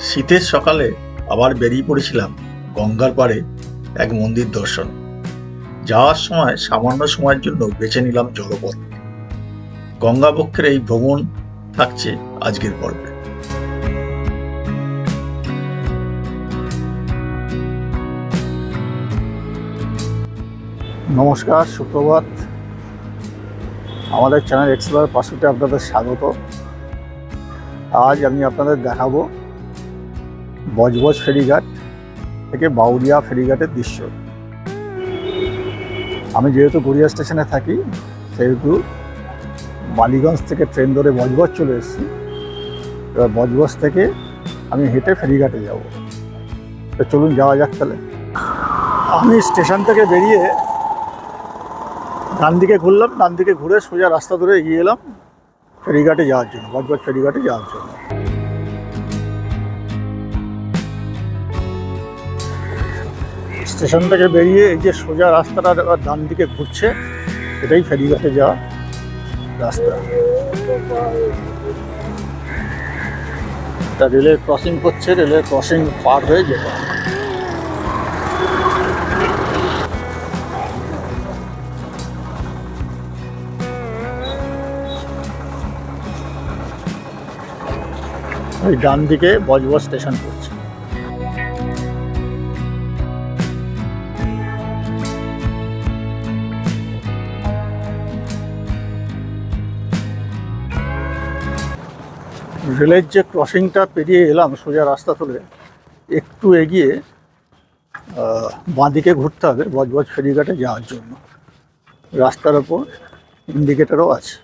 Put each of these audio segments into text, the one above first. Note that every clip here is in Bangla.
শীতের সকালে আবার বেরিয়ে পড়েছিলাম গঙ্গার পাড়ে এক মন্দির দর্শন। যাওয়ার সময় সামান্য সময়ের জন্য বেছে নিলাম জলপথ। গঙ্গাবক্ষের এই ভ্রমণ থাকছে আজকের পর্বে। নমস্কার, সুপ্রভাত। আমাদের চ্যানেল এক্সপ্লোর পাশুতে আপনাদের স্বাগত। আজ আমি আপনাদের দেখাবো বজবজ ফেরিঘাট থেকে বাউরিয়া ফেরিঘাটের দৃশ্য। আমি যেহেতু গড়িয়া স্টেশনে থাকি, সেহেতু বালিগঞ্জ থেকে ট্রেন ধরে বজবজ চলে এসেছি। এবার বজবজ থেকে আমি হেঁটে ফেরিঘাটে যাব। তো চলুন যাওয়া যাক তাহলে। আমি স্টেশন থেকে বেরিয়ে ডান দিকে ঘুরলাম, ডান দিকে ঘুরে সোজা রাস্তা ধরে এগিয়ে এলাম ফেরিঘাটে যাওয়ার জন্য, বজবজ ফেরিঘাটে যাওয়ার জন্য। স্টেশন থেকে বেরিয়ে এই যে সোজা রাস্তাটা ডান দিকে ঘুরছে, এটাই ফেরিঘাটে যাওয়া রাস্তা। এটা রেলের ক্রসিং করছে, রেলের ক্রসিং পার হয়ে যেতে ওই ডান দিকে বজবজ স্টেশন পড়ছে রেলের যে ক্রসিংটা পেরিয়ে এলাম সোজা রাস্তা ধরে, একটু এগিয়ে বাঁদিকে ঘুরতে হবে বজবজ ফেরিঘাটে যাওয়ার জন্য। রাস্তার ওপর ইন্ডিকেটারও আছে।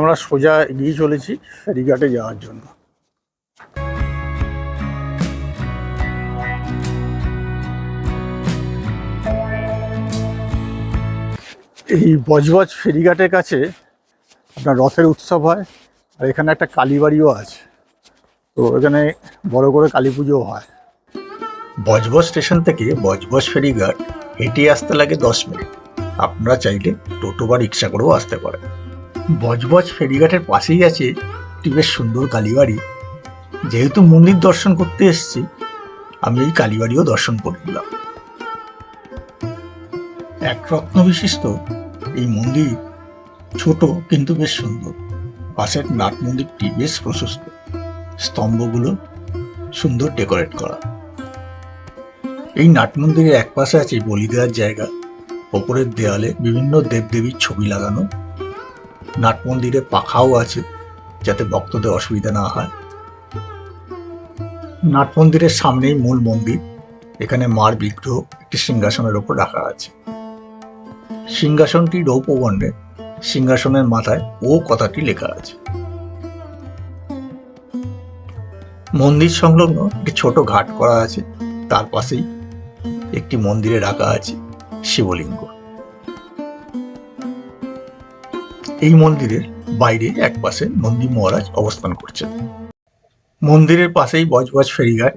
আমরা সোজা এগিয়ে চলেছি ফেরিঘাটে যাওয়ার জন্য। এই বজবজ ফেরিঘাটের কাছে আপনার রথের উৎসব হয়। আর এখানে একটা কালীবাড়িও আছে। তো এখানে বড় করে কালী পুজোও হয়। বজবজ স্টেশন থেকে বজবজ ফেরিঘাট হেঁটে আসতে লাগে দশ মিনিট। আপনারা চাইলে টোটো বা রিক্সা করেও আসতে পারেন। বজবজ ফেরিঘাটের পাশেই আছে একটি বেশ সুন্দর কালীবাড়ি যেহেতু মন্দির দর্শন করতে এসেছি, আমি এই কালীবাড়িও দর্শন করে নিলাম। এক রত্ন বিশিষ্ট এই মন্দির ছোট কিন্তু বেশ সুন্দর। পাশের নাট মন্দিরটি বেশ প্রশস্ত। স্তম্ভগুলো সুন্দর ডেকোরেট করা। এই নাট মন্দিরের এক পাশে আছে বলি দেওয়ার জায়গা। ওপরের দেয়ালে বিভিন্ন দেবদেবীর ছবি লাগানো। নাট মন্দিরে পাখাও আছে, যাতে ভক্তদের অসুবিধা না হয়। নাট মন্দিরের সামনেই মূল মন্দির। এখানে মার বিগ্রহ একটি সিংহাসনের ওপর রাখা আছে। সিংহাসনটি রৌপবর্ণে সিংহাসনের মাথায় ও কথাটি লেখা আছে। মন্দির সংলগ্ন একটি ছোট ঘাট করা আছে। তার পাশেই একটি মন্দিরে রাখা আছে শিবলিঙ্গ। এই মন্দিরের বাইরে এক পাশে নন্দী মহারাজ অবস্থান করছেন। মন্দিরের পাশেই বজবজ ফেরিঘাট,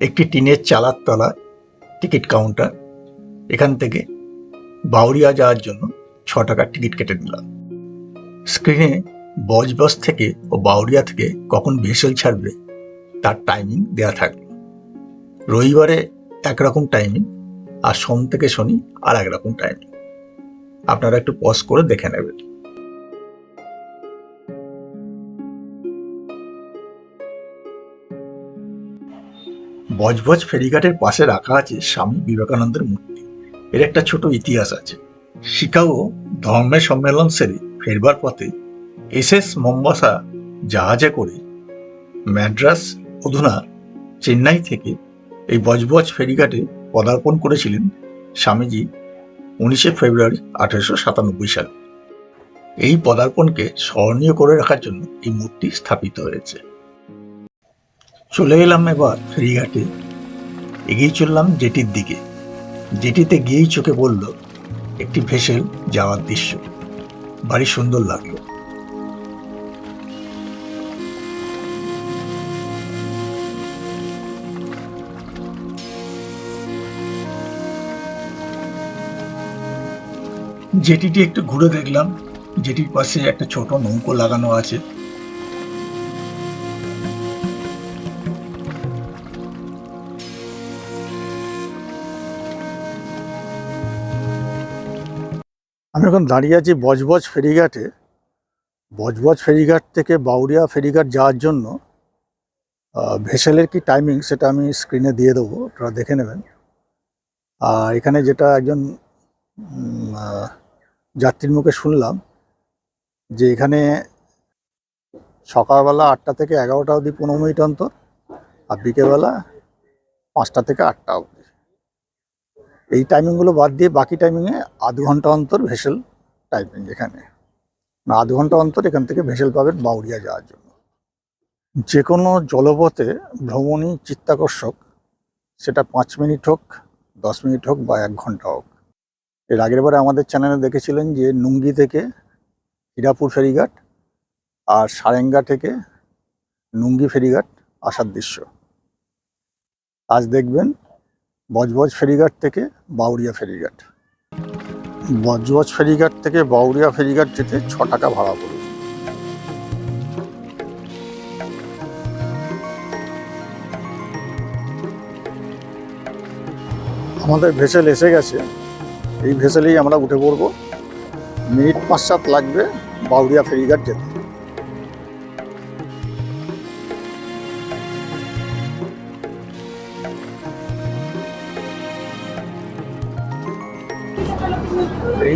একটি টিনের চালার তলা টিকিট কাউন্টার, এখান থেকে বাউরিয়া যাওয়ার জন্য ছ টাকার টিকিট কেটে নিলাম। স্ক্রিনে বজবজ থেকে ও বাউরিয়া থেকে কখন ভেসেল ছাড়বে, তার টাইমিং দেয়া থাকবে রবিবারে একরকম টাইমিং আর সোম থেকে শনি আর একরকম টাইমিং আপনারা একটু পজ করে দেখে নেবেন। বজবজ ফেরিঘাটের পাশে রাখা আছে স্বামী বিবেকানন্দের মূর্তি। এর একটা ছোট ইতিহাস আছে। শিকাগো ধর্মের সম্মেলন সেরে ফেরবার পথে এস এস মোম্বাসা জাহাজে করে ম্যাড্রাস, অধুনা, চেন্নাই থেকে এই বজবজ ফেরিঘাটে পদার্পণ করেছিলেন স্বামীজি উনিশে ফেব্রুয়ারি আঠারোশো সাতানব্বই সালে। এই পদার্পণকে স্মরণীয় করে রাখার জন্য এই মূর্তি স্থাপিত হয়েছে। চলে এলাম এবার ফেরিঘাটে। এগিয়ে চললাম জেটির দিকে। জেটিতে গিয়েই চোখে বলল একটি ভেসেল যাওয়ার দৃশ্য। ভারী সুন্দর লাগল জেটিটি একটু ঘুরে দেখলাম জেটির পাশে একটা ছোট নৌকো লাগানো আছে। এখন দাঁড়িয়ে আছি বজবজ ফেরিঘাটে। বজবজ ফেরিঘাট থেকে বাউরিয়া ফেরিঘাট যাওয়ার জন্য ভেসেলের কি টাইমিং সেটা আমি স্ক্রিনে দিয়ে দেবো, আপনারা দেখে নেবেন। আর এখানে যেটা একজন যাত্রীর মুখে শুনলাম যে এখানে সকালবেলা আটটা থেকে এগারোটা অবধি পনেরো মিনিট অন্তর আর বিকেলবেলা পাঁচটা থেকে আটটা অবধি। এই টাইমিংগুলো বাদ দিয়ে বাকি টাইমিংয়ে আধ ঘণ্টা অন্তর ভেসেল টাইপিং এখানে। না আধ ঘণ্টা অন্তর এখান থেকে ভেসেল পাবেন বাউরিয়া যাওয়ার জন্য। যে কোনো জলপথে ভ্রমণই চিত্তাকর্ষক, সেটা পাঁচ মিনিট হোক, দশ মিনিট হোক বা এক ঘণ্টা হোক। এর আগের বারে আমাদের চ্যানেলে দেখেছিলেন যে নুঙ্গি থেকে হীরাপুর ফেরিঘাট আর সারেঙ্গা থেকে নুঙ্গি ফেরিঘাট আসার দৃশ্য। আজ দেখবেন বজবজ ফেরিঘাট থেকে বাউরিয়া ফেরিঘাট। বজবজ ফেরিঘাট থেকে বাউরিয়া ফেরিঘাট যেতে ছ টাকা ভাড়া পড়বে আমাদের ভেসেল এসে গেছে। এই ভেসেলেই আমরা উঠে পড়ব। মিনিট পাঁচ সাত লাগবে বাউরিয়া ফেরিঘাট যেতে।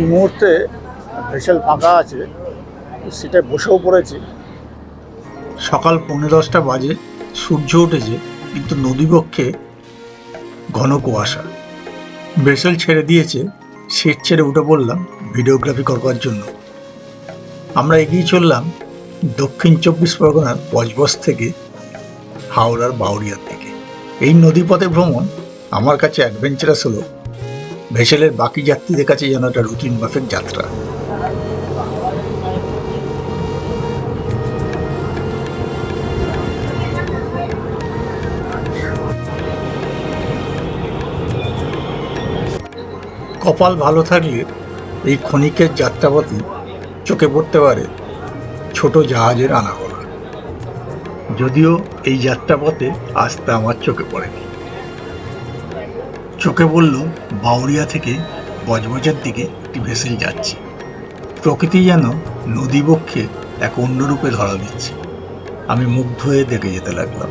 এই মুহূর্তে ভেসেল ফাঁকা আছে, সেটা বসেও পড়েছি। সকাল পৌনে দশটা বাজে, সূর্য উঠেছে, কিন্তু নদীবক্ষে ঘন কুয়াশা। ভেসেল ছেড়ে দিয়েছে, সেট ছেড়ে উঠে পড়লাম ভিডিওগ্রাফি করবার জন্য। আমরা এগিয়ে চললাম দক্ষিণ চব্বিশ পরগনার বজবজ থেকে হাওড়ার বাউরিয়ার দিকে এই নদীপথে ভ্রমণ আমার কাছে অ্যাডভেঞ্চারাস হলো। ভেসেলের বাকি যাত্রীদের কাছে যেন একটা রুটিন মাফিক যাত্রা। কপাল ভালো থাকলে এই ক্ষণিকের যাত্রাপথে চোখে পড়তে পারে ছোট জাহাজের আনাগোনা। যদিও এই যাত্রাপথে আসতে আমার চোখে পড়েনি। চোখে বলল, বাউরিয়া থেকে বজবজার দিকে একটি ভেসেল যাচ্ছে। প্রকৃতি যেন নদীবক্ষে এক অন্যরূপে ধরা দিচ্ছে। আমি মুগ্ধ হয়ে দেখে যেতে লাগলাম।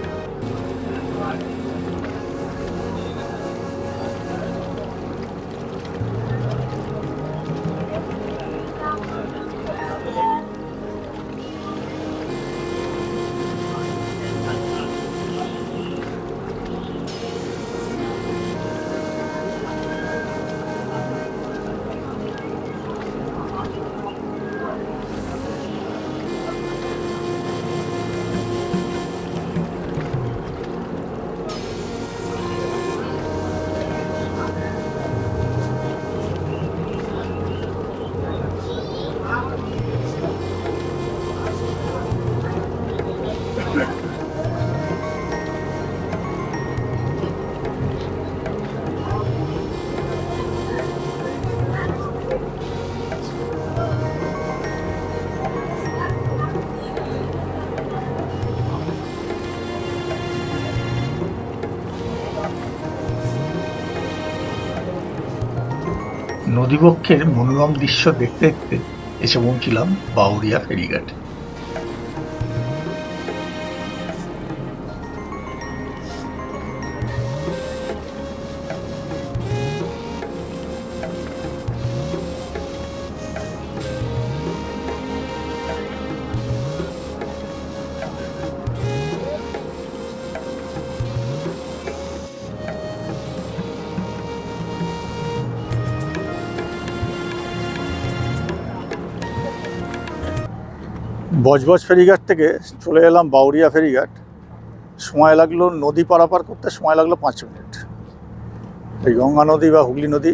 নদীবক্ষের মনোরম দৃশ্য দেখতে দেখতে এসে পৌঁছিলাম বাউরিয়া ফেরিঘাট। বজবজ ফেরিঘাট থেকে চলে এলাম বাউরিয়া ফেরিঘাট। সময় লাগল নদী পারাপার করতে, সময় লাগল পাঁচ মিনিট। এই গঙ্গা নদী বা হুগলি নদী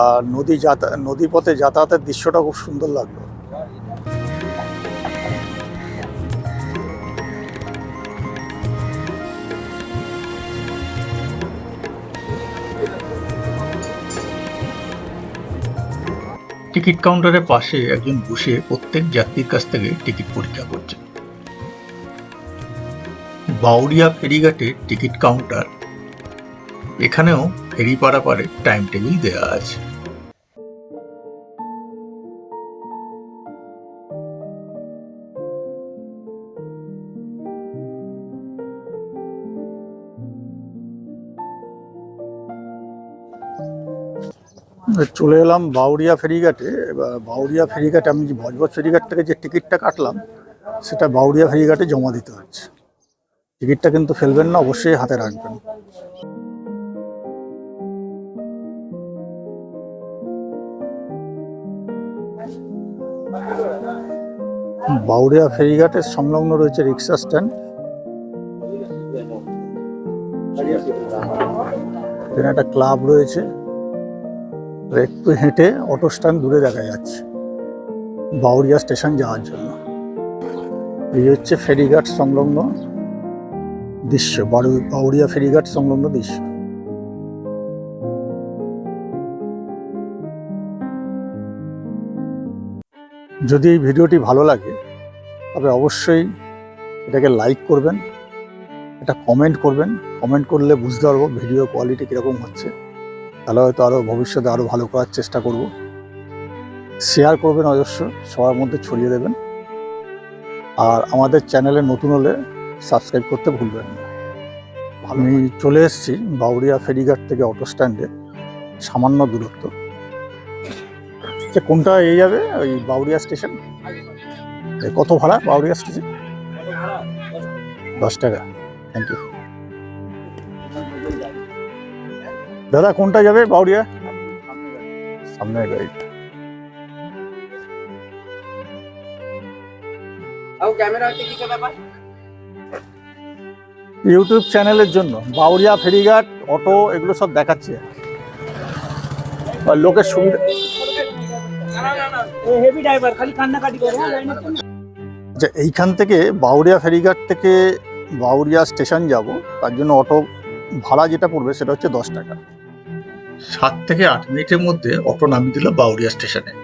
আর নদী যাতা, নদী পথে যাতায়াতের দৃশ্যটা খুব সুন্দর লাগল। টিকিট কাউন্টারের পাশে একজন বসে প্রত্যেক যাত্রীর কাছ থেকে টিকিট পরীক্ষা করছে। বাউরিয়া ফেরিঘাটের টিকিট কাউন্টার। এখানেও ফেরি পারাপারে টাইম টেবিল দেওয়া আছে। চলে এলাম বাউরিয়া ফেরিঘাটে। এবার বাউরিয়া ফেরিঘাটে আমি যে ভজভজ ফেরিঘাট থেকে যে টিকিটটা কাটলাম, সেটা বাউরিয়া ফেরিঘাটে জমা দিতে হচ্ছে। টিকিটটা কিন্তু ফেলবেন না, অবশ্যই হাতে রাখবেন। বাউরিয়া ফেরিঘাটের সংলগ্ন রয়েছে রিক্সা স্ট্যান্ড। এখানে একটা ক্লাব রয়েছে। একটু হেঁটে অটো স্ট্যান্ড দূরে দেখা যাচ্ছে। বাউরিয়া স্টেশন যাওয়ার জন্য। এই হচ্ছে ফেরিঘাট সংলগ্ন দৃশ্য বাউরিয়া ফেরিঘাট সংলগ্ন দৃশ্য। যদি এই ভিডিওটি ভালো লাগে, তবে অবশ্যই এটাকে লাইক করবেন এটা কমেন্ট করবেন। কমেন্ট করলে বুঝতে পারব ভিডিও কোয়ালিটি কীরকম হচ্ছে। তাহলে হয়তো আরও ভবিষ্যতে আরও ভালো করার চেষ্টা করব। শেয়ার করবেন অবশ্য সবার মধ্যে ছড়িয়ে দেবেন। আর আমাদের চ্যানেলে নতুন হলে সাবস্ক্রাইব করতে ভুলবেন না। আমি চলে এসেছি বাউরিয়া ফেরিঘাট থেকে অটো স্ট্যান্ডে সামান্য দূরত্ব। যে কোনটা এই যাবে? ওই বাউরিয়া স্টেশন কত ভাড়া বাউরিয়া স্টেশন দশ টাকা। থ্যাংক ইউ দাদা কোনটা যাবে বাউরিয়া? সামনে গাড়ি। ইউটিউব চ্যানেলের জন্য। বাউরিয়া ফেরিঘাট অটো এগুলো সব দেখাচ্ছে। আর লোকের সুবিধা আচ্ছা এইখান থেকে বাউরিয়া ফেরিঘাট থেকে বাউরিয়া স্টেশন যাব তার জন্য অটো ভাড়া যেটা পড়বে সেটা হচ্ছে দশ টাকা। সাত থেকে আট মিনিটের মধ্যে অটো নামিয়ে দিল বাউরিয়া স্টেশনে।